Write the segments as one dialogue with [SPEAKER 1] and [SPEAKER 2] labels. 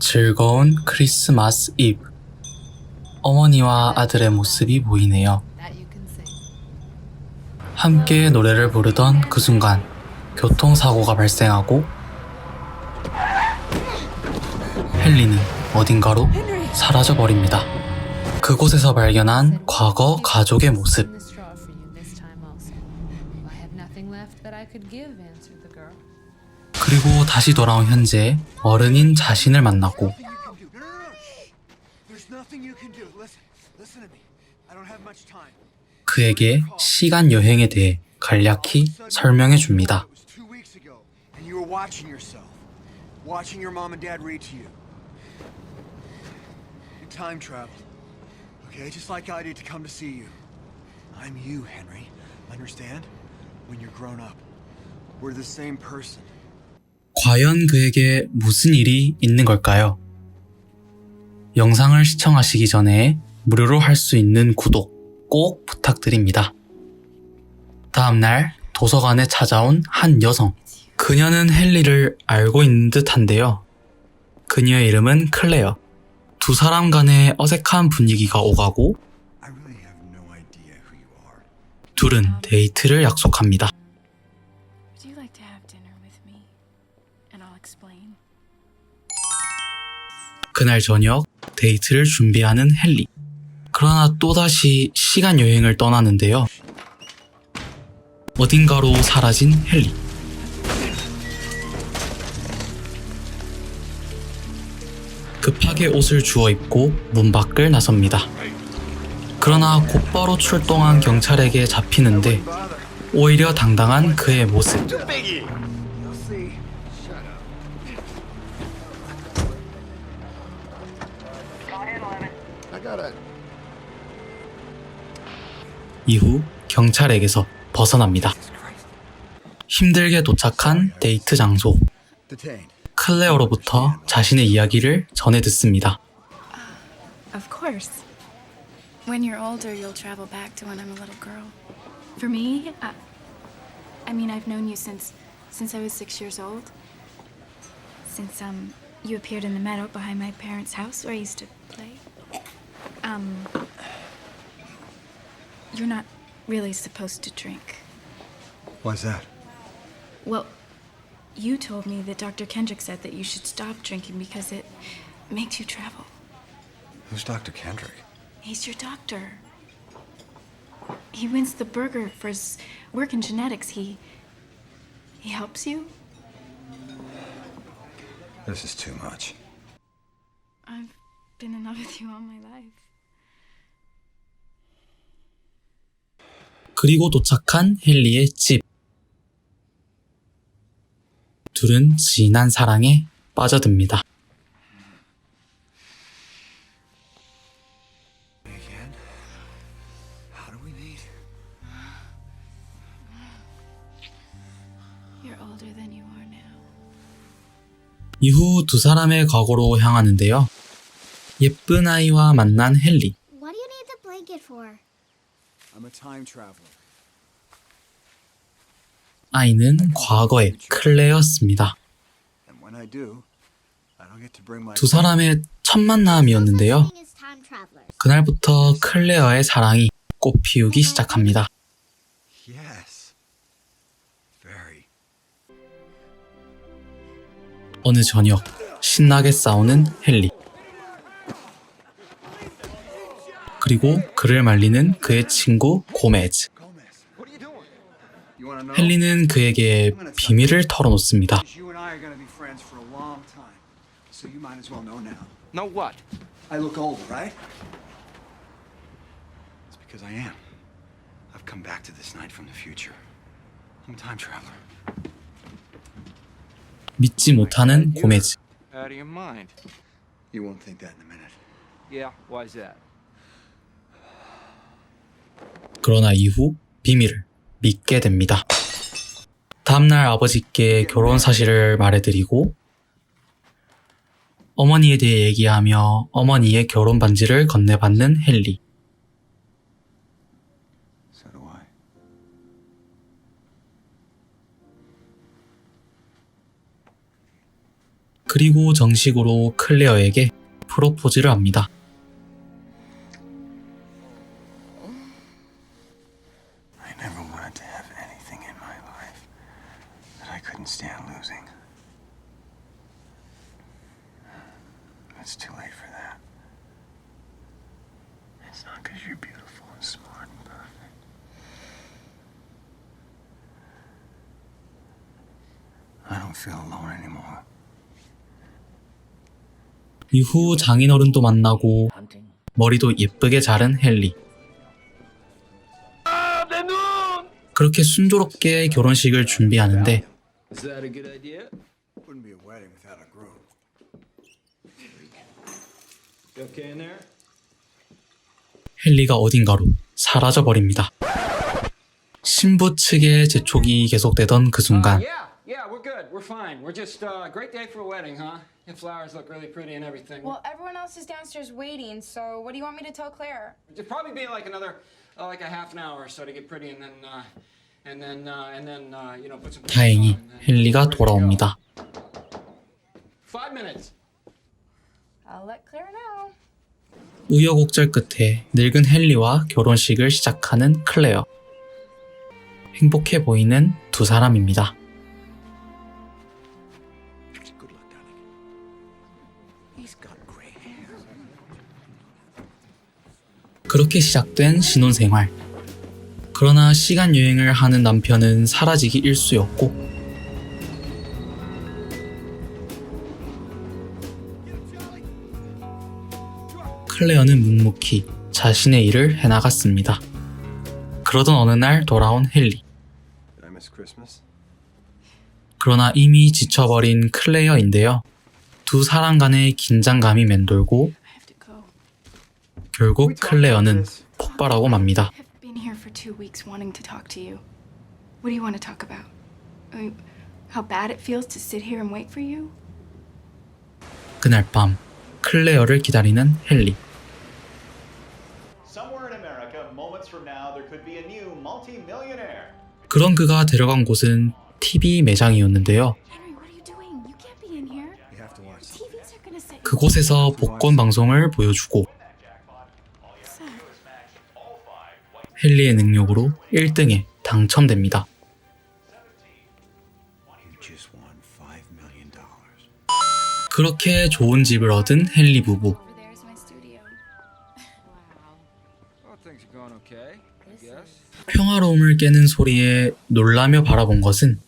[SPEAKER 1] 즐거운 크리스마스 이브. 어머니와 아들의 모습이 보이네요. 함께 노래를 부르던 그 순간 교통사고가 발생하고 헨리는 어딘가로 사라져 버립니다. 그곳에서 발견한 과거 가족의 모습. 그리고 다시 돌아온 현재 어른인 자신을
[SPEAKER 2] time.
[SPEAKER 1] 그에게 시간 여행에 대해 간략히 설명해 줍니다.
[SPEAKER 2] I'm you, Henry. Understand? When you're grown up, we're the same person.
[SPEAKER 1] 과연 그에게 무슨 일이 있는 걸까요? 영상을 시청하시기 전에 무료로 할 수 있는 구독 꼭 부탁드립니다. 다음날 도서관에 찾아온 한 여성. 그녀는 헨리를 알고 있는 듯 한데요. 그녀의 이름은 클레어. 두 사람 간의 어색한 분위기가 오가고. 둘은 데이트를 약속합니다. 그날 저녁 데이트를 준비하는 헨리. 그러나 또다시 시간 여행을 떠나는데요. 어딘가로 사라진 헨리. 급하게 옷을 주워 입고 문 밖을 나섭니다. 그러나 곧바로 출동한 경찰에게 잡히는데 오히려 당당한 그의 모습. 이후 경찰에게서 벗어납니다. 힘들게 도착한 데이트 장소. 클레어로부터 자신의 이야기를 전해 듣습니다.
[SPEAKER 3] Of course. When you're older, you'll travel back to when I'm a little girl. For me, I, I mean, I've known you since since I was six years old. Since um, you appeared in the meadow behind my parents' house where I used to play. Um, you're not really supposed to drink.
[SPEAKER 2] Why's that?
[SPEAKER 3] Well, you told me that Dr. Kendrick said that you should stop drinking because it makes you travel.
[SPEAKER 2] Who's Dr. Kendrick?
[SPEAKER 3] He's your doctor. He wins the burger for his work in genetics. He he helps you.
[SPEAKER 2] This is too much.
[SPEAKER 3] I've been in love with you all my life.
[SPEAKER 1] 그리고 도착한 헨리의 집. 둘은 진한 사랑에 빠져듭니다. 이후 두 사람의 과거로 향하는데요. 예쁜 아이와 만난 헨리.
[SPEAKER 4] What do you need the blanket for?
[SPEAKER 2] I'm a time traveler.
[SPEAKER 1] 아이는 과거의 클레였습니다.
[SPEAKER 2] My
[SPEAKER 1] 두 사람의 첫 만남이었는데요. 그날부터 클레어의 사랑이 꽃 피우기 시작합니다.
[SPEAKER 2] Yes. Very.
[SPEAKER 1] 어느 저녁 신나게 싸우는 헨리. 그리고 그를 말리는 그의 친구 고메즈. 헨리는 그에게 비밀을 털어놓습니다. 믿지 못하는 고메즈.
[SPEAKER 5] Out of your mind.
[SPEAKER 2] You won't think that in a minute.
[SPEAKER 5] Yeah, why's that?
[SPEAKER 1] 그러나 이후 비밀을 믿게 됩니다. 다음날 아버지께 결혼 사실을 말해드리고 어머니에 대해 얘기하며 어머니의 결혼 반지를 건네받는 헨리. 그리고 정식으로 클레어에게 프로포즈를 합니다.
[SPEAKER 2] Couldn't stand losing. It's too late for that. It's not because you're beautiful and smart and perfect. I don't feel alone anymore.
[SPEAKER 1] 이후 장인어른도 만나고 머리도 예쁘게 자른 헨리. 그렇게 순조롭게 결혼식을 준비하는데
[SPEAKER 5] Is that a good idea?
[SPEAKER 2] Wouldn't be a wedding without a groom.
[SPEAKER 5] You okay in there?
[SPEAKER 1] 헨리가 어딘가로 사라져 버립니다. 신부 측의 재촉이 계속되던 그 순간
[SPEAKER 5] yeah, yeah, we're good. We're fine. We're just uh, great day for a wedding, huh? The flowers look really pretty and everything.
[SPEAKER 6] Well, everyone else is downstairs waiting, so what do you want me to tell Claire?
[SPEAKER 5] It'd probably be like another, uh, like a half an hour or so to get pretty, and then, uh, uh, uh.
[SPEAKER 1] 다행히 헨리가. 돌아옵니다. 우여곡절 끝에 늙은 헨리와 결혼식을 시작하는 클레어. 행복해 보이는 두 사람입니다. 그렇게 시작된 신혼생활. 그러나 시간 여행을 하는 남편은 사라지기 일쑤였고 클레어는 묵묵히 자신의 일을 해나갔습니다. 그러던 어느 날 돌아온 헨리. 그러나 이미 지쳐버린 클레어인데요. 두 사람 간의 긴장감이 맴돌고. 결국 클레어는 폭발하고 맙니다.
[SPEAKER 3] For two weeks wanting to talk to you. What do you want to talk about? I mean, how bad it feels to sit here and wait for you?
[SPEAKER 1] 그날 밤 클레어를 기다리는 헨리.
[SPEAKER 7] Somewhere in America, moments from now, there could be a new multi-millionaire.
[SPEAKER 1] 그런 그가 데려간 곳은 TV 매장이었는데요.
[SPEAKER 3] Henry, what are you doing? You can't be in here.
[SPEAKER 2] You have to watch this.
[SPEAKER 3] TVs are gonna set you
[SPEAKER 1] 그곳에서 복권 방송을 보여주고 헨리의 능력으로 1등에 당첨됩니다. 그렇게 좋은 집을 얻은 헨리 부부. 평화로움을 깨는 소리에 놀라며 바라본 것은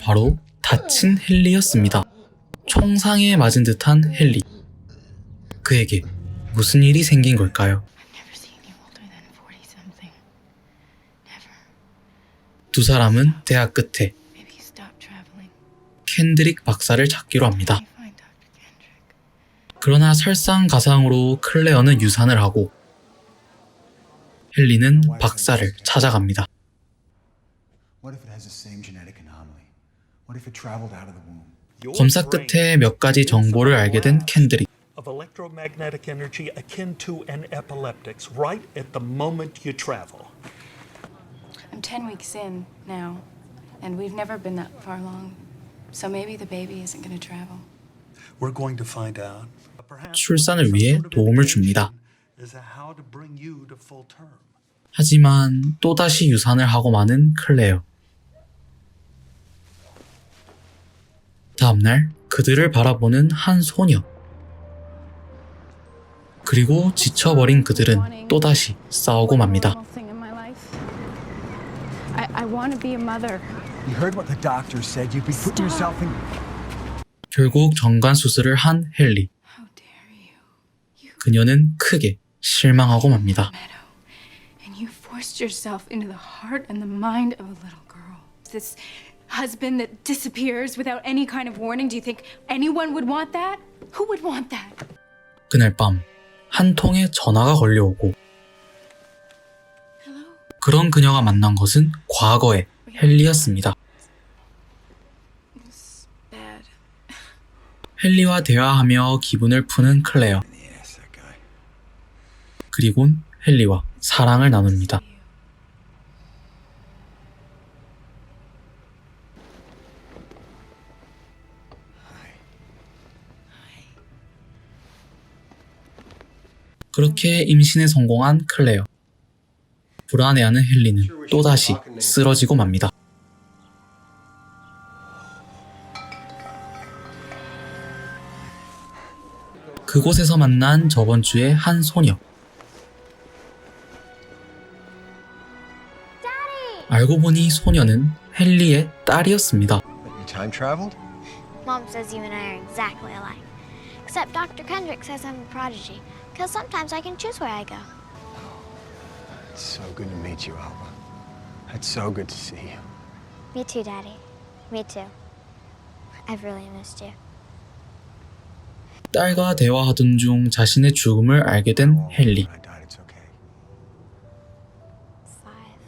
[SPEAKER 1] 바로 다친 헨리였습니다. 총상에 맞은 듯한 헨리. 그에게 무슨 일이 생긴 걸까요?
[SPEAKER 3] I've never seen you older than 40 something. Never.
[SPEAKER 1] 두 사람은 대학 끝에
[SPEAKER 3] Maybe you stop traveling.
[SPEAKER 1] 캔드릭 박사를 찾기로 합니다. 그러나 설상가상으로 클레어는 유산을 하고 헨리는 박사를 찾아갑니다.
[SPEAKER 2] What if it has the same genetic anomaly? What if it traveled out of the womb?
[SPEAKER 1] 검사 끝에 몇 가지 정보를 알게 된 캔드릭.
[SPEAKER 8] of electromagnetic energy akin to an epileptic's right at the moment you travel.
[SPEAKER 3] I'm 10 weeks in now, and we've never been that far along. So maybe the baby isn't going to travel.
[SPEAKER 8] We're going to find out. Perhaps
[SPEAKER 1] 출산을 위해 도움을 줍니다.
[SPEAKER 8] indication As to how to bring you to full term.
[SPEAKER 1] 하지만 또다시 유산을 하고 마는 클레어. 다음날 그들을 바라보는 한 소녀. 그리고 지쳐버린 그들은 또다시 싸우고 맙니다.
[SPEAKER 6] want to be a mother.
[SPEAKER 2] You heard what the doctor said. You'd be putting yourself in.
[SPEAKER 1] 결국 정관 수술을 한 헨리.
[SPEAKER 3] How dare you,
[SPEAKER 1] 그녀는 크게 실망하고 맙니다.
[SPEAKER 3] Meadow? And you forced yourself into the heart and the mind of a little girl. This husband that disappears without any kind of warning. Do you think anyone would want that? Who would want that?
[SPEAKER 1] 그날 밤 한 통의 전화가 걸려오고
[SPEAKER 3] Hello?
[SPEAKER 1] 그런 그녀가 만난 것은 과거의 헨리였습니다. 헨리와 대화하며 기분을 푸는 클레어. 그리곤 헨리와 사랑을 나눕니다. 그렇게 임신에 성공한 클레어. 불안해하는 헨리는 또다시 쓰러지고 맙니다. 그곳에서 만난 저번 주에 한 소녀. 알고 보니 소녀는 헨리의 딸이었습니다.
[SPEAKER 2] You time traveled?
[SPEAKER 4] Mom says you and I are exactly alike. Except Dr. Kendrick says I'm a prodigy, because sometimes I can choose where I go.
[SPEAKER 2] It's so good to meet you, Alba. It's so good to see you.
[SPEAKER 4] Me too, Daddy. Me too. I've really missed you.
[SPEAKER 1] 딸과 대화하던 중 자신의 죽음을 알게 된 헨리.
[SPEAKER 2] When I died, it's okay.
[SPEAKER 4] Five.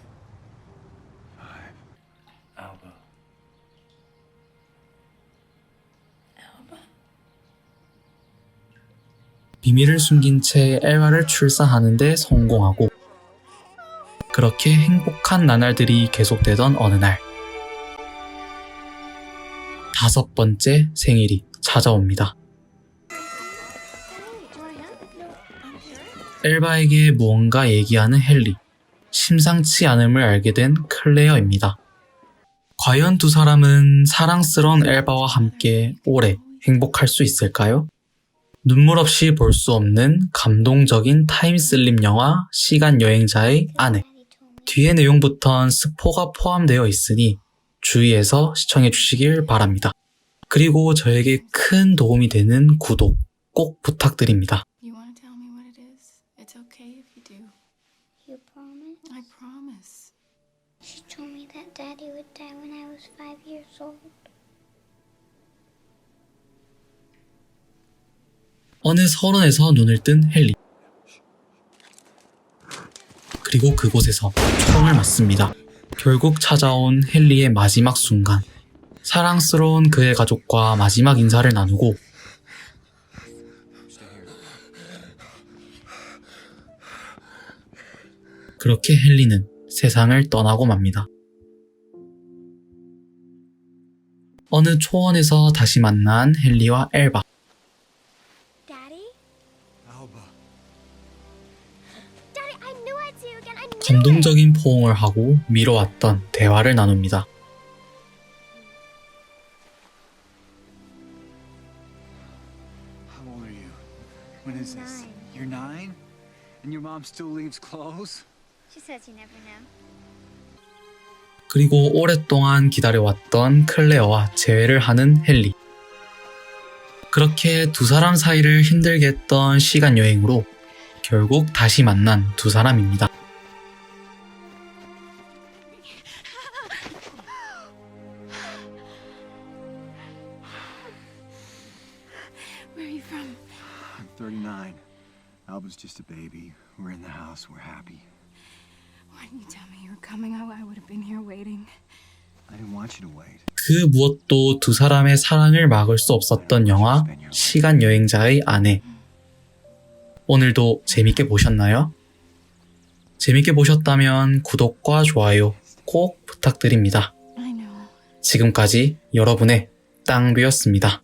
[SPEAKER 2] Alba.
[SPEAKER 1] 비밀을 숨긴 채 엘바를 출산하는데 성공하고 그렇게 행복한 나날들이 계속되던 어느 날 다섯 번째 생일이 찾아옵니다. 엘바에게 무언가 얘기하는 헨리 심상치 않음을 알게 된 클레어입니다. 과연 두 사람은 사랑스러운 엘바와 함께 오래 행복할 수 있을까요? 눈물 없이 볼 수 없는 감동적인 타임슬립 영화 시간 여행자의 아내. 뒤에 내용부턴 스포가 포함되어 있으니 주의해서 시청해 주시길 바랍니다. 그리고 저에게 큰 도움이 되는 구독 꼭 부탁드립니다. 어느 서론에서 눈을 뜬 헨리. 그리고 그곳에서 총을 맞습니다. 결국 찾아온 헨리의 마지막 순간. 사랑스러운 그의 가족과 마지막 인사를 나누고 그렇게 헨리는 세상을 떠나고 맙니다. 어느 초원에서 다시 만난 헨리와 엘바. 감동적인 포옹을 하고 미뤄왔던 대화를 나눕니다.
[SPEAKER 2] How old are you? When is this?
[SPEAKER 4] Nine.
[SPEAKER 2] You're nine? And your mom still leaves clothes?
[SPEAKER 4] She says you never know.
[SPEAKER 1] 그리고 오랫동안 기다려왔던 클레어와 재회를 하는 헨리. 그렇게 두 사람 사이를 힘들게 했던 시간 여행으로 결국 다시 만난 두 사람입니다.
[SPEAKER 2] House. We're happy.
[SPEAKER 3] Why didn't you tell me you were coming? I, I would have been here waiting.
[SPEAKER 2] I didn't want you to wait.
[SPEAKER 1] 그 무엇도 두 사람의 사랑을 막을 수 없었던 영화 시간 여행자의 아내. 오늘도 재밌게 보셨나요? 재밌게 보셨다면 구독과 좋아요 꼭 부탁드립니다. 지금까지 여러분의 땅뷰였습니다.